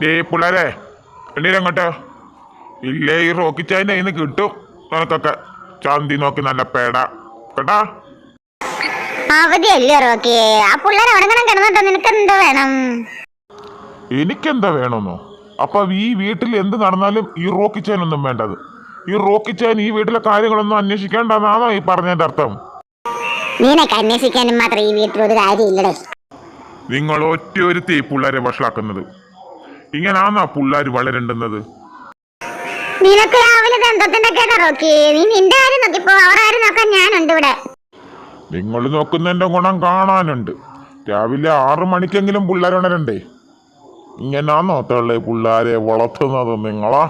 ദേ പിള്ളേരെ എണ്ണീരങ്ങോട്ട് ഇല്ലേ ഈ റോക്കിച്ചായന്റെ കയ്യിൽ നിന്ന് കിട്ടും നിനക്കൊക്കെ ചാന്തി നോക്കി നല്ല പേട. കേട്ടാ? അവധിയല്ലേ റോക്കി? ആ കിടന്നിട്ട് നിനക്ക് എന്താ വേണം? എനിക്കെന്താ വേണമെന്നോ അപ്പൊ ഈ വീട്ടിൽ എന്ത് നടന്നാലും ഈ റോക്കിച്ചായനൊന്നും വേണ്ടത്. ഈ റോക്കിച്ചായൻ ഈ വീട്ടിലെ കാര്യങ്ങളൊന്നും അന്വേഷിക്കേണ്ടെന്നാണോ ഈ പറഞ്ഞതിന്റെ അർത്ഥം? നിനക്ക് അന്വേഷിക്കാനും മാത്രം ഈ വീട്ടിൽ ഒരു കാര്യമില്ലടേ. നിങ്ങൾ ഒറ്റ ഒരു തീ പിള്ളേരെ വഷളാക്കുന്നത്. ഇങ്ങനാന്നാ പിള്ളേർ വളരേണ്ടുന്നത്? നിനക്ക് രാവിലെ ദന്തത്തിന്റെ കേട്ടോ നീ നിന്റെ കാര്യം നോക്കിപ്പോ. അവർ ആരും നോക്കാൻ ഞാനുണ്ട് ഇവിടെ. നിങ്ങൾ നോക്കുന്നതിന്റെ ഗുണം കാണാനുണ്ട്. രാവിലെ ആറു മണിക്കെങ്കിലും പിള്ളേർ ഉണരണ്ടേ? ഇങ്ങനാന്നോ തള്ളേ പിള്ളേരെ വളർത്തുന്നത് നിങ്ങളാ?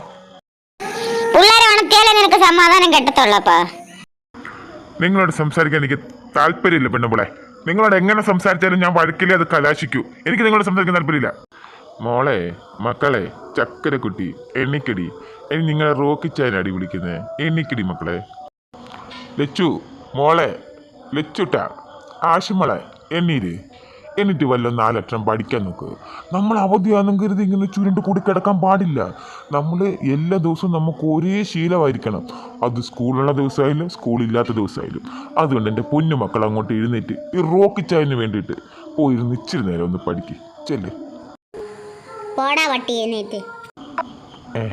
പിള്ളേരെ ഉണക്കിയാലേ നിനക്ക് സമാധാനം കെട്ടത്തുള്ളപ്പാ. നിങ്ങളോട് സംസാരിക്കാൻ എനിക്ക് താല്പര്യമില്ല പെണ്ണുപിളെ നിങ്ങളോട് എങ്ങനെ സംസാരിച്ചാലും ഞാൻ വഴക്കില്ലേ അത് കലാശിക്കൂ. എനിക്ക് നിങ്ങളോട് സംസാരിക്കാൻ താല്പര്യമില്ല. മോളെ മക്കളെ ചക്കരക്കുട്ടി എണ്ണിക്കടി. ഇനി നിങ്ങളെ റോക്കിച്ചാൻ അടി വിളിക്കുന്നത് എണ്ണിക്കടി മക്കളെ. ലച്ചു മോളെ ലച്ചുട്ട ആശുമളെ എണ്ണീര്. എന്നിട്ട് വല്ല നാലക്ഷരം പഠിക്കാൻ നോക്ക്. നമ്മൾ അവധിയാണെന്ന് കരുതി ഇങ്ങനെ ചുരുണ്ട് കൂടി കിടക്കാൻ പാടില്ല. നമ്മൾ എല്ലാ ദിവസവും നമുക്ക് ഒരേ ശീലമായിരിക്കണം. അത് സ്കൂളുള്ള ദിവസമായാലും സ്കൂളില്ലാത്ത ദിവസമായാലും. അതുകൊണ്ട് എന്റെ പൊന്നു മക്കൾ അങ്ങോട്ട് എഴുന്നേറ്റ് ഈ റോക്കിച്ചായന് വേണ്ടിയിട്ട് പോയിരുന്ന് ഇച്ചിരി നേരം ഒന്ന് പഠിക്ക്. ചെല്ല്. പോടാ വട്ടി എന്നിട്ട് ഏ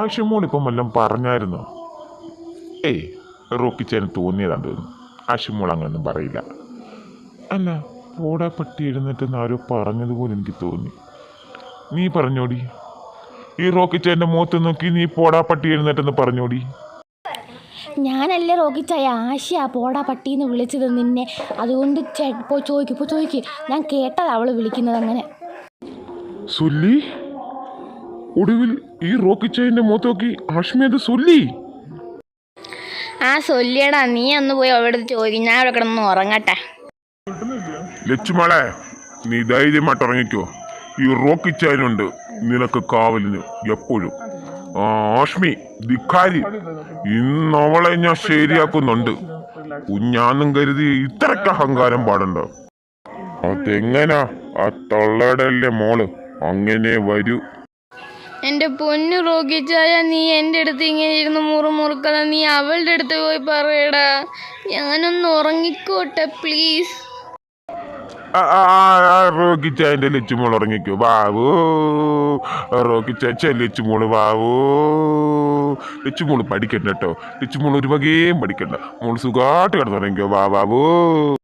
ആശുമോൾ ഇപ്പം വല്ലതും പറഞ്ഞായിരുന്നോ? ഏയ് റോക്കിച്ചേന് തോന്നിയതാന്ന് തോന്നുന്നു. ആശുമോൾ അങ്ങനൊന്നും പറയില്ല. അല്ല പോടാ പട്ടി എഴുന്നേറ്റെന്ന് ആരോ പറഞ്ഞതുപോലെ എനിക്ക് തോന്നി. നീ പറഞ്ഞോടി. ഈ റോക്കിച്ചേന്റെ മുഖത്ത് നോക്കി നീ പോടാ പട്ടി എഴുന്നേറ്റെന്ന് പറഞ്ഞോടി. ഞാനല്ലേ റോക്കിച്ചായ ആശയാ പോടാ പട്ടീന്ന് വിളിച്ചത് നിന്നെ. അതുകൊണ്ട് ചേ പോയി ചോദിക്കും പോ ചോദിക്ക്. ഞാൻ കേട്ടത് അവൾ വിളിക്കുന്നത് അങ്ങനെ. സുല്ലി? ഒടുവിൽ ഈ റോക്കിച്ചായന്റെ മുഖത്ത് നോക്കി ആഷ്മി അത് സുല്ലി? ആ സൊല്ലിയടാ. നീ ഒന്ന് പോയി അവിടെ ചോദിക്കും. ഞാൻ അവിടെ കിടന്ന് ഉറങ്ങട്ടെ. ലച്ചുമോളെ നീ ധൈര്യമായിട്ട് ഉറങ്ങിക്കോ. ഈ റോക്കി റോക്കിച്ചായനുണ്ട് നിനക്ക് കാവലിന് എപ്പോഴും. ആഷ്മി ധിക്കാരി ഇന്ന് അവളെ ഞാൻ ശരിയാക്കുന്നുണ്ട്. കുഞ്ഞാന്നും കരുതി ഇത്രയ്ക്ക് അഹങ്കാരം പാടണ്ടോ? അതെങ്ങനാ? ആ തള്ളയുടെ മോൾ. അങ്ങനെ വരൂ. എന്റെ പൊന്നു റോക്കിച്ചായ നീ എന്റെ അടുത്ത് ഇങ്ങനെ ഇരുന്ന് മുറുമുറുക്കത നീ അവളുടെ അടുത്ത് പോയി പറയടാ. ഞാനൊന്ന് ഉറങ്ങിക്കോട്ടെ പ്ലീസ് റോക്കിച്ചായന്റെ ലച്ചുമോൾ ഇറങ്ങിക്കോ ബാവൂ റോക്കിച്ചാച്ച ലച്ചുമോൾ ബാവൂ ലച്ചുമോൾ പഠിക്കണ്ട കേട്ടോ. ലച്ചുമോൾ ഒരു വകയും പഠിക്കണ്ട. മോൾ സുഖമായിട്ട് കിടന്നുറങ്ങിക്കോ. ബാ ബാബൂ അ-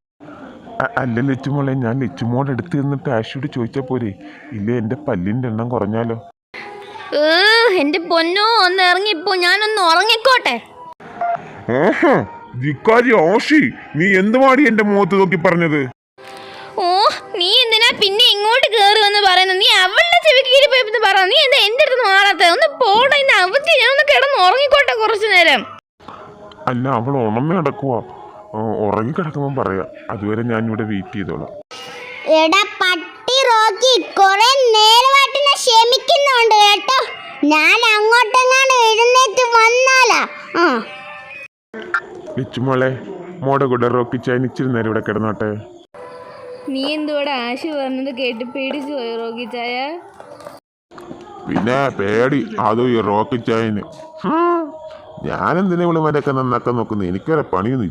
അല്ല ലച്ചുമോളെ ഞാൻ ലച്ചുമോളുടെ അടുത്ത് നിന്നിട്ട് ആഷിയോട് ചോദിച്ചാൽ പോരെ. ഇല്ലേ എന്റെ പല്ലിന്റെ എണ്ണം കുറഞ്ഞാലോ? എന്റെ പൊന്നോ ഒന്ന് ഇറങ്ങിപ്പോ ഞാനൊന്ന് ഉറങ്ങിക്കോട്ടെ. ധിക്കാരി ആഷി നീ എന്തുമാടി എന്റെ മുഖത്ത് നോക്കി പറഞ്ഞത്? ഓ നീ എന്തിനാ പിന്നെ ഇങ്ങോട്ട് കയറി വന്ന് പറയുന്നത്? നീ അവളുടെ ചെവിക്ക് കീഴിൽ പോയി പറ. നീ എന്താ എന്റെ അടുത്ത് മാറാത്ത ഒന്ന് പോടാ ഇന്ന് അവധി ഞാൻ ഒന്ന് കിടന്ന് ഉറങ്ങിക്കോട്ടെ കുറച്ചു നേരം. അല്ല അവൾ ഉണമ്മ കിടക്കുവാ. ഉറങ്ങി കിടക്കുമ്പോൾ പറയാം അതുവരെ ഞാൻ ഇവിടെ വെയിറ്റ് ചെയ്തോളാം. എടാ പട്ടി റോക്കി കുറെ നേരമായിട്ട് ഞാൻ ക്ഷമിക്കുന്നുണ്ട് കേട്ടോ. ഞാൻ അങ്ങോട്ടെങ്ങാണ് എഴുന്നേറ്റ് വന്നാലാ. ആ. ലച്ചുമോളെ മോടെ കൂടെ റോക്കി ഇച്ചിരി നേരം ഇവിടെ കിടന്നോട്ടെ. നീ എന്തുവിടെ ആശു പറഞ്ഞത് കേട്ട് പേടിച്ചു പോയി റോക്കി ചായ? പിന്നെ പേടി അതും ഈ റോക്കിച്ചായന് ഞാനെന്തിനാ വിളിമാരൊക്കെ മരൊക്കെ നന്നാക്കാൻ നോക്കുന്നു എനിക്കൊരു പണിയൊന്നും